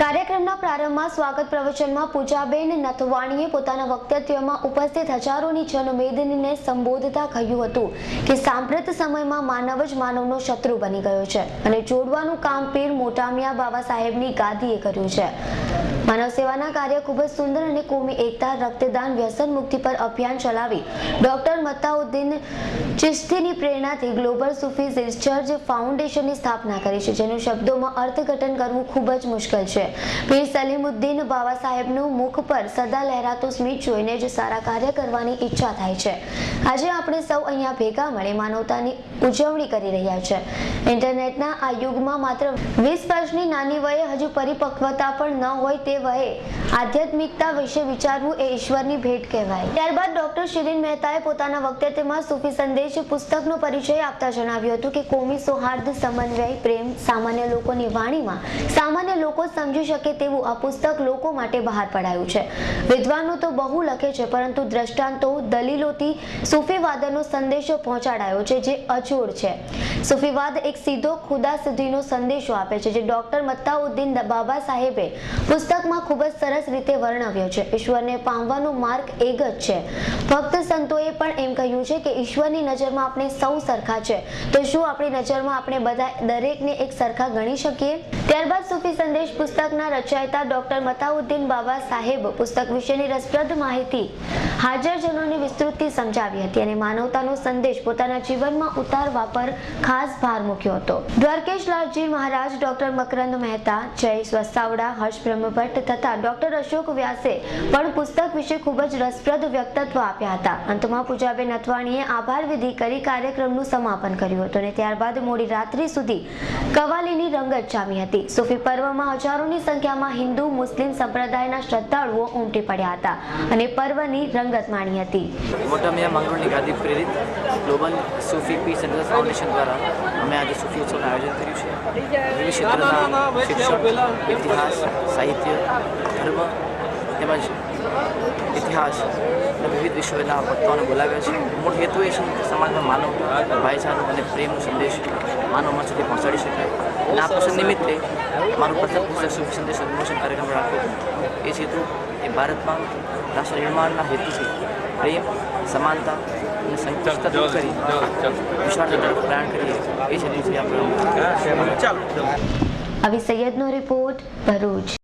કાર્યક્રમના પ્રારંભમાં સ્વાગત પ્રવચનમાં પૂજાબેન નથવાણીએ પોતાના વક્તવ્યમાં ઉપસ્થિત હજારોની જનમેદનીને સંબોધતા કહ્યું હતું કે સાંપ્રત સમયમાં માનવ જ માનવનો શત્રુ બની ગયો છે અને જોડવાનું કામ પીર મોટામિયા બાબા સાહેબની ગાદીએ કર્યું છે. માનવ સેવાના કાર્ય ખૂબ જ સુંદર અને કોમી એકતા, રક્તદાન, વ્યસન મુક્તિ પર અભિયાન ચલાવી ડોક્ટર મત્તાઉદ્દીન ચિશ્તીની પ્રેરણાથી ગ્લોબલ સુફી રિસર્ચ ફાઉન્ડેશનની સ્થાપના કરી છે, જેનું શબ્દોમાં અર્થઘટન કરવું ખૂબ જ મુશ્કેલ છે. પીર સલીમુદ્દીન બાબા સાહેબનું મુખ પર સદા લહેરાતું સ્મિત જોઈને જ સારા કાર્ય કરવાની ઈચ્છા થાય છે. આજે આપણે સૌ અહીંયા ભેગા મળી માનવતાની ઉજવણી કરી રહ્યા છે. ઇન્ટરનેટના આ યુગમાં માત્ર વીસ વર્ષની નાની વયે હજુ પરિપક્વતા પણ ન હોય તે વયે આધ્યાત્મિકતા વિશે વિચારવું એ ઈશ્વરની ભેટ કહેવાય. ત્યારબાદ ડોક્ટર શિરીન મહેતાએ પોતાના વક્તવ્યમાં સૂફી સંદેશ પુસ્તકનો પરિચય આપતા જણાવ્યું હતું કે કોમી સૌહાર્દ, સમન્વય, પ્રેમ સામાન્ય લોકોની વાણીમાં સામાન્ય લોકો સમજી શકે તેવું આ પુસ્તક લોકો માટે બહાર પડાયું છે. વિદ્વાનો તો બહુ લખે છે, પરંતુ દ્રષ્ટાંતો દલીલોથી સૂફીવાદનો સંદેશો પહોંચાડાયો છે, જે અજોડ છે. સૂફીવાદ એક સીધો ખુદા સુધીનો સંદેશો આપે છે, જે ડોક્ટર મત્તાઉદ્દીન બાબા સાહેબે પુસ્તકમાં ખૂબ જ સરસ રીતે વર્ણવ્યો છે. ઈશ્વરને પામવાનો માર્ગ એક જ છે. ભક્ત સંતોએ પણ એમ કહ્યું છે કે ઈશ્વરની નજરમાં આપણે સૌ સરખા છે. તો શું આપણી નજરમાં આપણે બધા દરેકને એક સરખા ગણી શકીએ? ત્યારબાદ સુફી સંદેશ પુસ્તકના રચયિતા ડોક્ટર મતાઉદ્દીન બાબા સાહેબ પુસ્તક વિશેની રસપ્રદ માહિતી હાજરજનોને વિસ્તૃતથી સમજાવી હતી અને માનવતાનો સંદેશ પોતાના જીવનમાં ઉતારવા પર ખાસ ભાર મૂક્યો હતો. દ્વારકેશલાલજી મહારાજ, ડોક્ટર મકરંદ મહેતા જય વસાવડા, હર્ષ બ્રહ્મભટ્ટ તથા ડોક્ટર અશોક વ્યાસે પણ પુસ્તક વિશે ખૂબ જ રસપ્રદ વ્યક્તિત્વ આપ્યા હતા. અંતમાં પૂજાબેન અથવાણીએ આભાર વિધિ કરી કાર્યક્રમનું સમાપન કર્યું હતું અને ત્યારબાદ મોડી રાત્રિ સુધી કવાલીની રંગત જામી હતી. સૂફી પર્વમાં હજારોની સંખ્યામાં હિન્દુ, મુસ્લિમ સંપ્રદાયના શ્રદ્ધાળુઓ ઉમટી પડ્યા હતા અને પર્વની રંગત માણી હતી. મોટા મિયા મંગળની ગાદી પ્રેરિત global Sufi peace and foundation દ્વારા અમે આજે સૂફી ઉત્સવનું આયોજન કર્યું છે. વિવિધ ક્ષેત્રના શિક્ષણ ઇતિહાસ સાહિત્ય ધર્મ તેમજ ઇતિહાસ અને વિવિધ વિશ્વના વક્તાઓને બોલાવ્યા છે. મૂળ હેતુ એ છે કે સમાજમાં માનવ ભાઈચારો અને પ્રેમનો સંદેશ માનવમાં સુધી પહોંચાડી શકાય. અને આ પ્રસંગ નિમિત્તે મારું પ્રથમ પુસ્તક સૂફી સંદેશ વિમોચન કાર્યક્રમ રાખ્યો હતો એ હેતુ એ ભારતમાં રાષ્ટ્ર નિર્માણના હેતુથી પ્રેમ સમાનતા અને સંયુક્ત દૂર કરી. તરફ પ્રયાણ કરીએ. એ જ હેતુથી આપણે આવી સૈયદનો રિપોર્ટ ભરૂચ.